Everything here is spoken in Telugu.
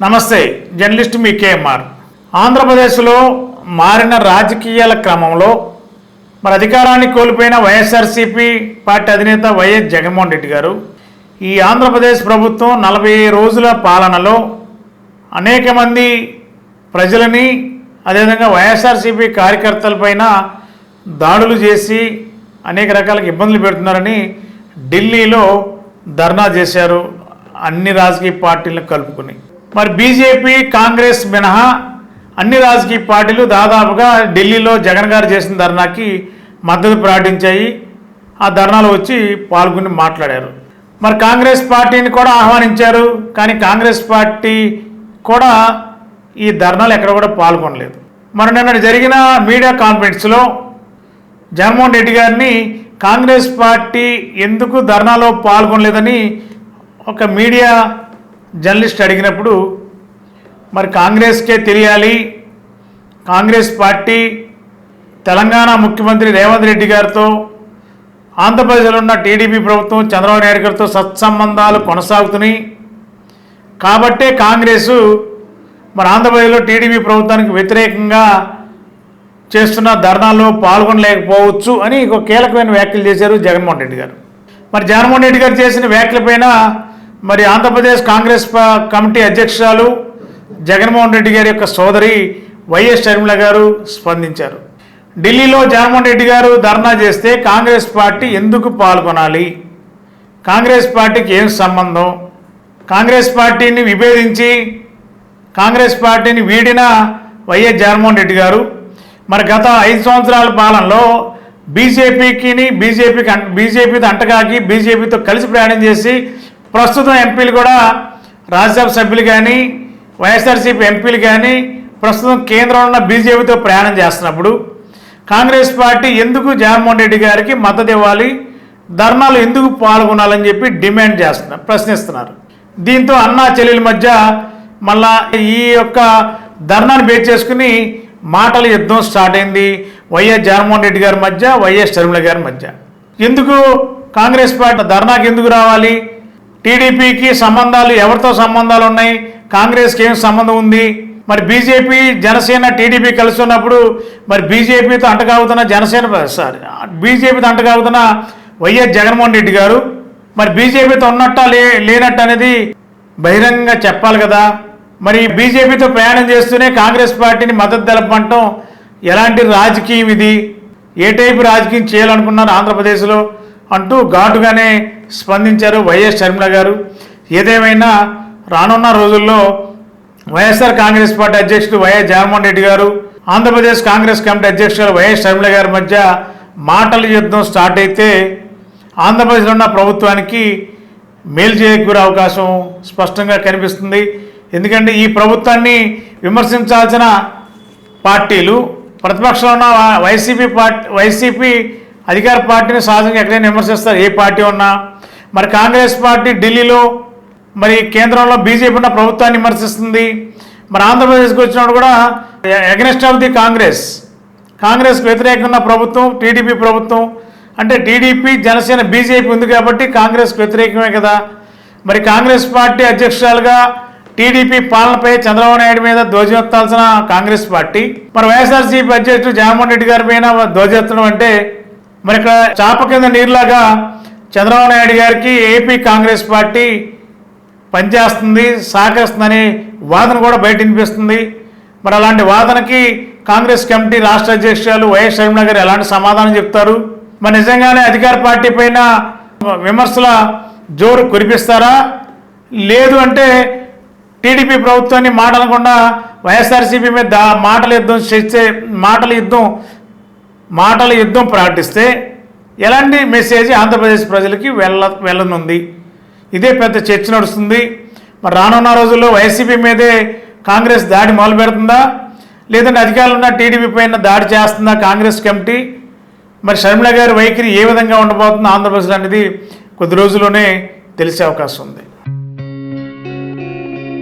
నమస్తే జర్నలిస్ట్ మీ కేఎంఆర్. ఆంధ్రప్రదేశ్లో మారిన రాజకీయాల క్రమంలో మరి అధికారాన్ని కోల్పోయిన వైఎస్ఆర్సీపీ పార్టీ అధినేత వైఎస్ జగన్మోహన్ రెడ్డి గారు ఈ ఆంధ్రప్రదేశ్ ప్రభుత్వం నలభై రోజుల పాలనలో అనేక మంది ప్రజలని అదేవిధంగా వైఎస్ఆర్సీపీ కార్యకర్తలపైన దాడులు చేసి అనేక రకాల ఇబ్బందులు పెడుతున్నారని ఢిల్లీలో ధర్నా చేశారు అన్ని రాజకీయ పార్టీలను కలుపుకుని. మరి బీజేపీ కాంగ్రెస్ మినహా అన్ని రాజకీయ పార్టీలు దాదాపుగా ఢిల్లీలో జగన్ గారు చేసిన ధర్నాకి మద్దతు ప్రకటించాయి. ఆ ధర్నాలు వచ్చి పాల్గొని మాట్లాడారు. మరి కాంగ్రెస్ పార్టీని కూడా ఆహ్వానించారు. కానీ కాంగ్రెస్ పార్టీ కూడా ఈ ధర్నాలు ఎక్కడ కూడా పాల్గొనలేదు. మరి నిన్న జరిగిన మీడియా కాన్ఫరెన్స్లో జగన్మోహన్ రెడ్డి గారిని కాంగ్రెస్ పార్టీ ఎందుకు ధర్నాలో పాల్గొనలేదని ఒక మీడియా జర్నలిస్ట్ అడిగినప్పుడు మరి కాంగ్రెస్కే తెలియాలి? కాంగ్రెస్ పార్టీ తెలంగాణ ముఖ్యమంత్రి రేవంత్ రెడ్డి గారితో ఆంధ్రప్రదేశ్లో ఉన్న టీడీపీ ప్రభుత్వం చంద్రబాబు నాయుడు గారితో సత్సంబంధాలు కొనసాగుతున్నాయి. కాబట్టే కాంగ్రెసు మరి ఆంధ్రప్రదేశ్లో టీడీపీ ప్రభుత్వానికి వ్యతిరేకంగా చేస్తున్న ధర్నాల్లో పాల్గొనలేకపోవచ్చు అని ఒక కీలకమైన వ్యాఖ్యలు చేశారు జగన్మోహన్ రెడ్డి గారు. మరి జగన్మోహన్ రెడ్డి గారు చేసిన వ్యాఖ్యలపైన మరి ఆంధ్రప్రదేశ్ కాంగ్రెస్ ప- కమిటీ అధ్యక్షురాలు జగన్మోహన్ రెడ్డి గారి యొక్క సోదరి వైఎస్ షర్మిల గారు స్పందించారు. ఢిల్లీలో జగన్మోహన్ రెడ్డి గారు ధర్నా చేస్తే కాంగ్రెస్ పార్టీ ఎందుకు పాల్గొనాలి? కాంగ్రెస్ పార్టీకి ఏం సంబంధం? కాంగ్రెస్ పార్టీని విభేదించి కాంగ్రెస్ పార్టీని వీడిన వైఎస్ జగన్మోహన్ రెడ్డి గారు మరి గత ఐదు సంవత్సరాల పాలనలో బీజేపీకిని బీజేపీకి బీజేపీతో అంటగాకి బీజేపీతో కలిసి ప్రయాణం చేసి ప్రస్తుతం ఎంపీలు కూడా రాజ్యసభ సభ్యులు కానీ వైఎస్ఆర్సీపీ ఎంపీలు కానీ ప్రస్తుతం కేంద్రంలో ఉన్న బీజేపీతో ప్రయాణం చేస్తున్నప్పుడు కాంగ్రెస్ పార్టీ ఎందుకు జగన్మోహన్ రెడ్డి గారికి మద్దతు ఇవ్వాలి ధర్నాలు ఎందుకు పాల్గొనాలని చెప్పి డిమాండ్ చేస్తున్నారు ప్రశ్నిస్తున్నారు. దీంతో అన్నా చెల్లెల మధ్య మళ్ళా ఈ యొక్క ధర్నాను బేస్ చేసుకుని మాటల యుద్ధం స్టార్ట్ అయింది వైఎస్ జగన్మోహన్ రెడ్డి గారి మధ్య వైఎస్ షర్మిల గారి మధ్య. ఎందుకు కాంగ్రెస్ పార్టీ ధర్నాకి ఎందుకు రావాలి? టీడీపీకి సంబంధాలు ఎవరితో సంబంధాలు ఉన్నాయి? కాంగ్రెస్కి ఏం సంబంధం ఉంది? మరి బీజేపీ జనసేన టీడీపీ కలిసి ఉన్నప్పుడు మరి బీజేపీతో అంటగాగుతున్న జనసేన సారీ బీజేపీతో అంటగాగుతున్న వైఎస్ జగన్మోహన్ రెడ్డి గారు మరి బీజేపీతో ఉన్నట్ట లే లేనట్టు అనేది బహిరంగంగా చెప్పాలి కదా. మరి బీజేపీతో ప్రయాణం చేస్తూనే కాంగ్రెస్ పార్టీని మద్దతు తెలపడం ఎలాంటి రాజకీయం ఇది? ఏ టైపు రాజకీయం చేయాలనుకున్నారు ఆంధ్రప్రదేశ్లో? అంటూ ఘాటుగానే స్పందించారు వైఎస్ షర్మిల గారు. ఏదేమైనా రానున్న రోజుల్లో వైఎస్ఆర్ కాంగ్రెస్ పార్టీ అధ్యక్షుడు వైఎస్ జగన్మోహన్ రెడ్డి గారు ఆంధ్రప్రదేశ్ కాంగ్రెస్ కమిటీ అధ్యక్షుడు వైఎస్ షర్మిల గారి మధ్య మాటల యుద్ధం స్టార్ట్ అయితే ఆంధ్రప్రదేశ్లో ఉన్న ప్రభుత్వానికి మేలు చేకూరే అవకాశం స్పష్టంగా కనిపిస్తుంది. ఎందుకంటే ఈ ప్రభుత్వాన్ని విమర్శించాల్సిన పార్టీలు ప్రతిపక్షంలో ఉన్న వైసీపీ పార్టీ వైసీపీ అధికార పార్టీని సహజంగా ఎక్కడైనా విమర్శిస్తారు. ఏ పార్టీ ఉన్నా మరి కాంగ్రెస్ పార్టీ ఢిల్లీలో మరి కేంద్రంలో బీజేపీ ఉన్న ప్రభుత్వాన్ని విమర్శిస్తుంది. మరి ఆంధ్రప్రదేశ్కి వచ్చినప్పుడు కూడా అగెనిస్ట్ ఆఫ్ ది కాంగ్రెస్. కాంగ్రెస్కి వ్యతిరేకంగా ఉన్న ప్రభుత్వం టీడీపీ ప్రభుత్వం అంటే టీడీపీ జనసేన బీజేపీ ఉంది కాబట్టి కాంగ్రెస్కి వ్యతిరేకమే కదా. మరి కాంగ్రెస్ పార్టీ అధ్యక్షురాలుగా టీడీపీ పాలనపై చంద్రబాబు నాయుడు మీద ధ్వజమెత్తాల్సిన కాంగ్రెస్ పార్టీ. మరి వైఎస్ఆర్సీపీ అధ్యక్షుడు జగన్మోహన్ రెడ్డి గారి పైన ధ్వజెత్తడం అంటే మరి ఇక్కడ చాప కింద నీరులాగా చంద్రబాబు నాయుడు గారికి ఏపీ కాంగ్రెస్ పార్టీ పనిచేస్తుంది సహకరిస్తుందనే వాదన కూడా బయట వినిపిస్తుంది. మరి అలాంటి వాదనకి కాంగ్రెస్ కమిటీ రాష్ట్ర అధ్యక్షురాలు వైఎస్ షర్మిల గారు ఎలాంటి సమాధానం చెప్తారు? మరి నిజంగానే అధికార పార్టీ పైన విమర్శల జోరు కురిపిస్తారా? లేదు అంటే టీడీపీ ప్రభుత్వాన్ని మాటలకుండా వైఎస్ఆర్సీపీ మీద మాటల యుద్ధం చేస్తే మాటల యుద్ధం మాటల యుద్ధం ప్రకటిస్తే ఎలాంటి మెసేజ్ ఆంధ్రప్రదేశ్ ప్రజలకి వెళ్ళ వెళ్ళనుంది? ఇదే పెద్ద చర్చ నడుస్తుంది. మరి రానున్న రోజుల్లో వైసీపీ మీదే కాంగ్రెస్ దాడి మొదలు పెడుతుందా లేదంటే అధికారులు ఉన్న టీడీపీ పైన దాడి చేస్తుందా కాంగ్రెస్ కమిటీ? మరి షర్మిల గారి వైఖరి ఏ విధంగా ఉండబోతుందో ఆంధ్రప్రదేశ్ అనేది కొద్ది రోజుల్లోనే తెలిసే అవకాశం ఉంది.